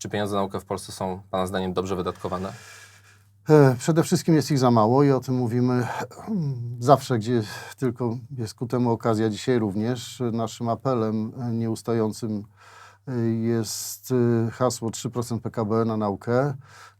Czy pieniądze na naukę w Polsce są Pana zdaniem dobrze wydatkowane? E, Przede wszystkim jest ich za mało i o tym mówimy mm, zawsze, gdzie tylko jest ku temu okazja. Dzisiaj również naszym apelem nieustającym jest e, hasło 3% PKB na naukę.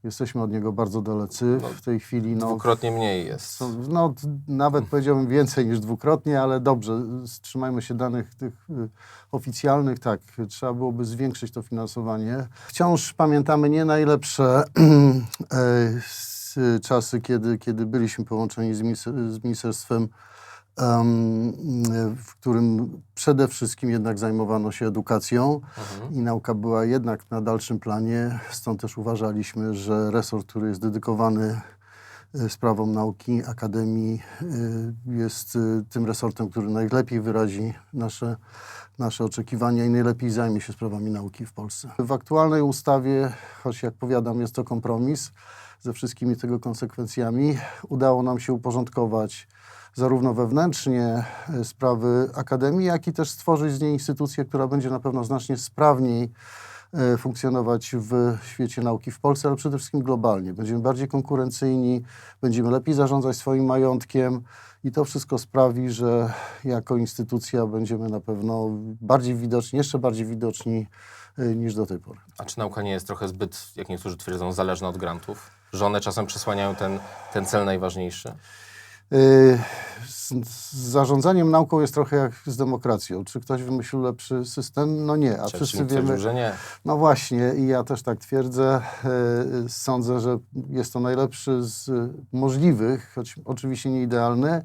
Jesteśmy od niego bardzo dalecy. W tej chwili no, Dwukrotnie mniej jest. no, nawet powiedziałbym więcej niż dwukrotnie, ale dobrze, trzymajmy się danych tych y, oficjalnych. Tak, trzeba byłoby zwiększyć to finansowanie. Wciąż pamiętamy nie najlepsze e, czasy, kiedy, kiedy byliśmy połączeni z, z ministerstwem, em, w którym przede wszystkim jednak zajmowano się edukacją Mhm. i nauka była jednak na dalszym planie. Stąd też uważaliśmy, że resort, który jest dedykowany y, sprawom nauki, akademii, y, jest y, tym resortem, który najlepiej wyrazi nasze, nasze oczekiwania i najlepiej zajmie się sprawami nauki w Polsce. W aktualnej ustawie, choć jak powiadam, jest to kompromis ze wszystkimi tego konsekwencjami, udało nam się uporządkować zarówno wewnętrznie y, sprawy akademii, jak i też stworzyć z niej instytucję, która będzie na pewno znacznie sprawniej e, funkcjonować w świecie nauki w Polsce, ale przede wszystkim globalnie. Będziemy bardziej konkurencyjni, będziemy lepiej zarządzać swoim majątkiem i to wszystko sprawi, że jako instytucja będziemy na pewno bardziej widoczni, jeszcze bardziej widoczni e, niż do tej pory. A czy nauka nie jest trochę zbyt, jak niektórzy twierdzą, zależna od grantów? Że one czasem przesłaniają ten, ten cel najważniejszy? Yy, Z, z zarządzaniem nauką jest trochę jak z demokracją. Czy ktoś wymyślił lepszy system? No nie, a wszyscy Churchill twierdził, wiemy, że nie. No właśnie, i ja też tak twierdzę. E, Sądzę, że jest to najlepszy z możliwych, choć oczywiście nie idealny.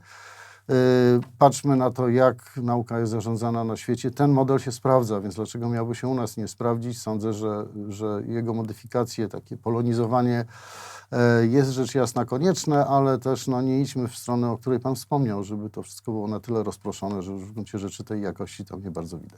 Patrzmy na to, jak nauka jest zarządzana na świecie. Ten model się sprawdza, więc dlaczego miałby się u nas nie sprawdzić? Sądzę, że, że jego modyfikacje, takie polonizowanie jest rzecz jasna konieczne, ale też no, nie idźmy w stronę, o której Pan wspomniał, żeby to wszystko było na tyle rozproszone, że w gruncie rzeczy tej jakości tam nie bardzo widać.